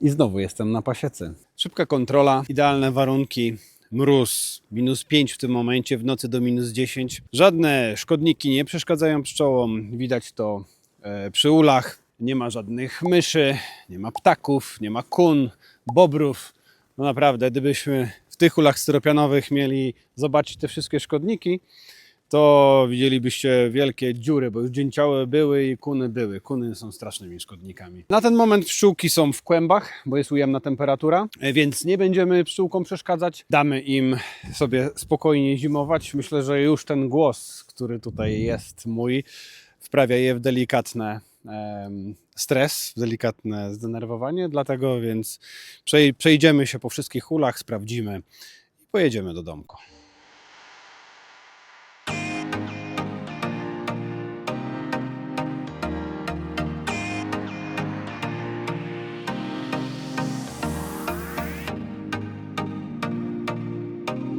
I znowu jestem na pasiece. Szybka kontrola, idealne warunki. Mróz, minus 5 w tym momencie, w nocy do minus 10. Żadne szkodniki nie przeszkadzają pszczołom. Widać to e, przy ulach. Nie ma żadnych myszy, nie ma ptaków, nie ma kun, bobrów. No naprawdę, gdybyśmy w tych ulach styropianowych mieli zobaczyć te wszystkie szkodniki, to widzielibyście wielkie dziury, bo już dzięcioły były i kuny były. Kuny są strasznymi szkodnikami. Na ten moment pszczółki są w kłębach, bo jest ujemna temperatura, e, więc nie będziemy pszczółkom przeszkadzać. Damy im sobie spokojnie zimować. Myślę, że już ten głos, który tutaj jest mój, wprawia je w delikatne stres, delikatne zdenerwowanie, dlatego więc przej- przejdziemy się po wszystkich ulach, sprawdzimy i pojedziemy do domku.